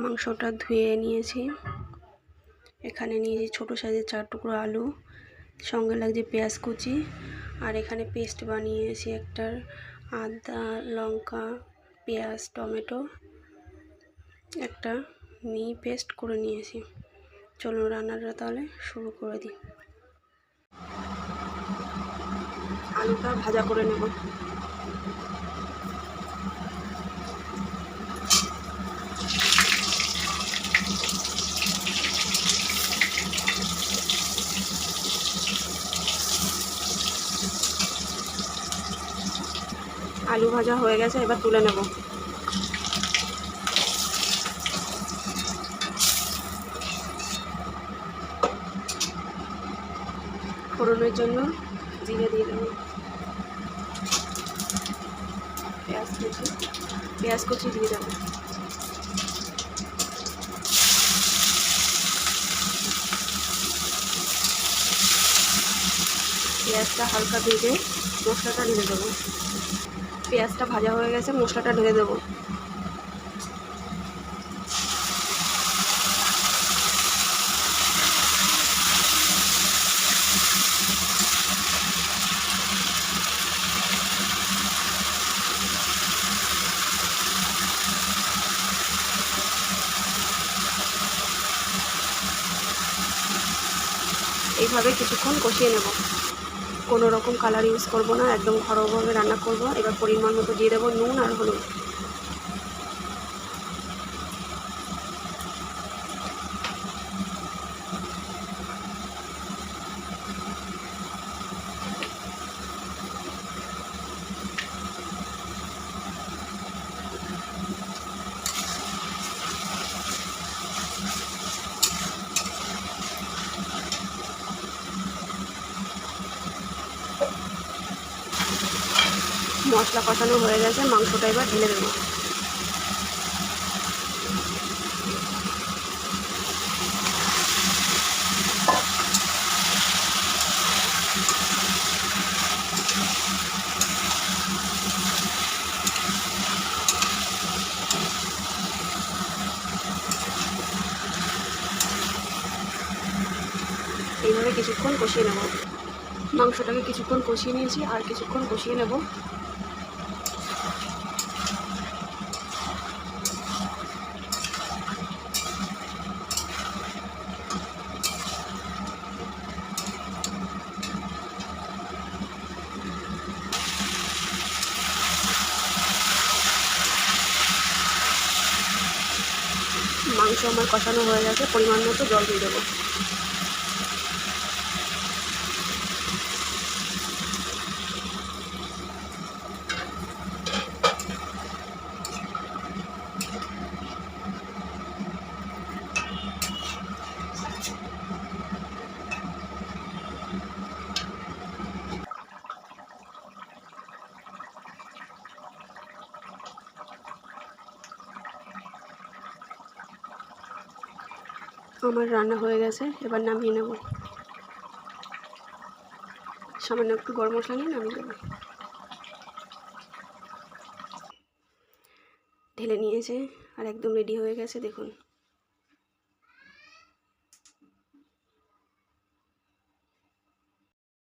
মাংসটা ধুয়ে নিয়েছি। এখানে নিয়েছি ছোটো সাইজের চার টুকরো আলু, সঙ্গে লাগছে পেঁয়াজ কুচি, আর এখানে পেস্ট বানিয়েছি একটার আদা, লঙ্কা, পেঁয়াজ, টমেটো, একটা মিহি পেস্ট করে নিয়েছি। চলুন রান্নাটা তাহলে শুরু করে দিই। আলুটা ভাজা করে নেব। আলু ভাজা হয়ে গেছে, এবার তুলে নেব। ফোড়নের জন্য জিরে দিয়ে দেবো। পেঁয়াজ কুচি পেঁয়াজ কুচি দিয়ে দেবো। পেঁয়াজটা হালকা ভেজে মশলাটা ঢেলে দেবো। পেঁয়াজটা ভাজা হয়ে গেছে মশলাটা ঢেলে দেবো। এইভাবে কিছুক্ষণ কষিয়ে নেব। কোনো রকম কালার ইউজ করব না, একদম ঘরোয়াভাবে রান্না করব। এবার পরিমাণ মতো দিয়ে দেবো নুন আর হলুদ। মশলা কষানো হয়ে গেছে, মাংসটা এবার ঢেলে দেবো। এইভাবে কিছুক্ষণ কষিয়ে নেব। মাংসটাকে কিছুক্ষণ কষিয়ে নিয়েছি, আর কিছুক্ষণ কষিয়ে নেব। মাংস আমার কষানো হয়ে গেছে পরিমাণ মতো জল দিয়ে দেবো। আমার রান্না হয়ে গেছে, এবার নামিয়ে নেব। সামান্য একটু গরম মশলা নিয়ে নামিয়ে নেব। ঢেলে নিয়েছে, আর একদম রেডি হয়ে গেছে, দেখুন।